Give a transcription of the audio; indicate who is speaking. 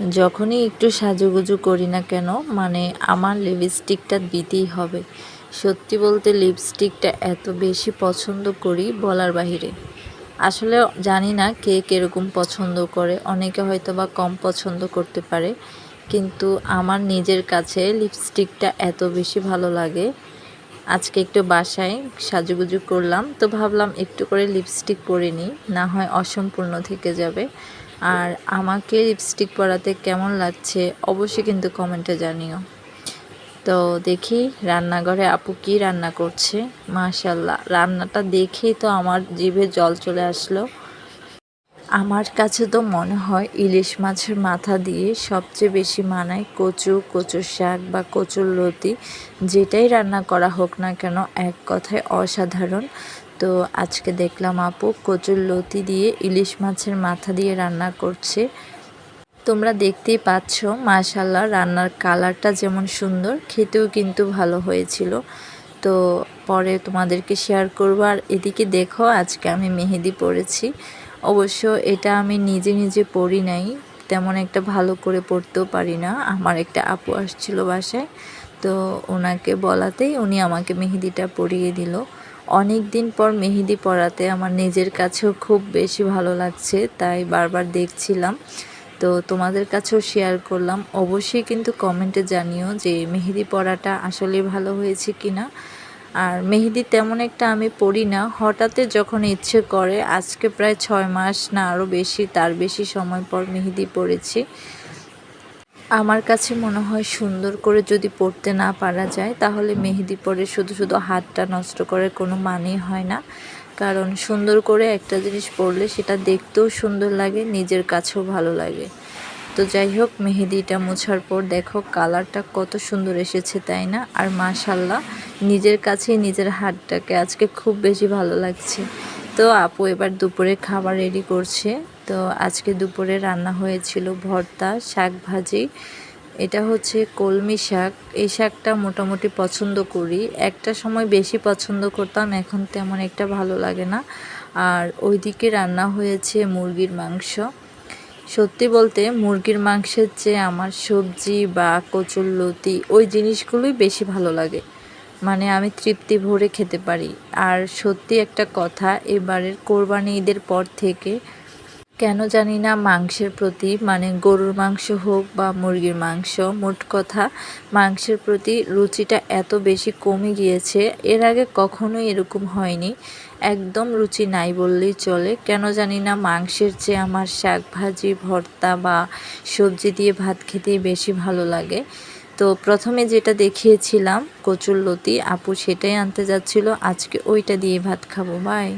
Speaker 1: যখনই একটু সাজুগুজু করি না কেন মানে আমার লিপস্টিকটা দিতেই হবে। সত্যি বলতে লিপস্টিকটা এত বেশি পছন্দ করি বলার বাহিরে। আসলে জানি না কে কীরকম পছন্দ করে, অনেকে হয়তো বা কম পছন্দ করতে পারে, কিন্তু আমার নিজের কাছে লিপস্টিকটা এত বেশি ভালো লাগে। আজকে একটু বাসায় সাজুগুজু করলাম, তো ভাবলাম একটু করে লিপস্টিক পরে নিই, না হয় অসম্পূর্ণ থেকে যাবে। আর আমাকে লিপস্টিক পরাতে কেমন লাগছে অবশ্যই কিন্তু কমেন্টে জানিও। তো দেখি রান্নাঘরে আপু কি রান্না করছে? মাশাল্লাহ রান্নাটা দেখেই তো আমার জিভে জল চলে আসলো। আমার কাছে তো মনে হয় ইলিশ মাছের মাথা দিয়ে সবচেয়ে বেশি মানায় কচু কচুর শাক বা কচুর লতি, যেটাই রান্না করা হোক না কেন, এক কথায় অসাধারণ। তো আজকে দেখলাম আপু কচুর লতি দিয়ে ইলিশ মাছের মাথা দিয়ে রান্না করছে। তোমরা দেখতেই পাচ্ছ মাশাল্লাহ রান্নার কালারটা যেমন সুন্দর, খেতেও কিন্তু ভালো হয়েছিল। তো পরে তোমাদেরকে শেয়ার করব। আর এদিকে দেখো, আজকে আমি মেহেদি পড়েছি অবশ্য এটা আমি নিজে নিজে পড়ি নাই। তেমন একটা ভালো করে পড়তেও পারি না। আমার একটা আপু আসছিল বাসায়। তো ওনাকে বলাতেই উনি আমাকে মেহেদিটা পরিয়ে দিল। অনেক দিন পর মেহেদি পরাতে আমার নিজের কাছেও খুব বেশি ভালো লাগছে, তাই বারবার দেখছিলাম। তো তোমাদের কাছেও শেয়ার করলাম। অবশ্যই কিন্তু কমেন্টে জানিও যে মেহেদি পড়াটা আসলে ভালো হয়েছে কি না আর মেহেদি তেমন একটা আমি পড়ি না। হঠাৎই যখন ইচ্ছে করে, আজকে প্রায় ছয় মাস না আরও বেশি, তার বেশি সময় পর মেহেদি পড়েছি। আমার কাছে মনে হয় সুন্দর করে যদি পড়তে না পারা যায়, তাহলে মেহেদি পরে শুধু শুধু হাতটা নষ্ট করে কোনো মানেই হয় না। কারণ সুন্দর করে একটা জিনিস পরলে সেটা দেখতেও সুন্দর লাগে, নিজের কাছেও ভালো লাগে। তো যাই হোক, মেহেদিটা মোছার পর দেখো কালারটা কত সুন্দর এসেছে, তাই না? আর মাশাল্লাহ নিজের কাছেই নিজের হাতটাকে আজকে খুব বেশি ভালো লাগছে। তো আপু এবার দুপুরে খাবার রেডি করছে। তো আজকে দুপুরে রান্না হয়েছিল ভর্তা, শাক ভাজি। এটা হচ্ছে কলমি শাক। এই শাকটা মোটামুটি পছন্দ করি। একটা সময় বেশি পছন্দ করতাম, এখন তেমন একটা ভালো লাগে না। আর ওইদিকে রান্না হয়েছে মুরগির মাংস। সত্যি বলতে মুরগির মাংসের চেয়ে আমার সবজি বা কচুর লতি ওই জিনিসগুলোই বেশি ভালো লাগে। মানে আমি তৃপ্তি ভরে খেতে পারি। আর সত্যি একটা কথা, এবারের কোরবানি ঈদের পর থেকে কেন জানি না মাংসের প্রতি মানে গরুর মাংস হোক বা মুরগির মাংস, মোট কথা মাংসের প্রতি রুচিটা এত বেশি কমে গিয়েছে, এর আগে কখনোই এরকম হয়নি। একদম রুচি নাই বললেই চলে। কেন জানি না মাংসের চেয়ে আমার শাক ভাজি ভর্তা বা সবজি দিয়ে ভাত খেতেই বেশি ভালো লাগে। তো প্রথমে যেটা দেখিয়েছিলাম কচুর লতি, আপু সেটাই আনতে যাচ্ছিল, আজকে ওইটা দিয়ে ভাত খাব বাই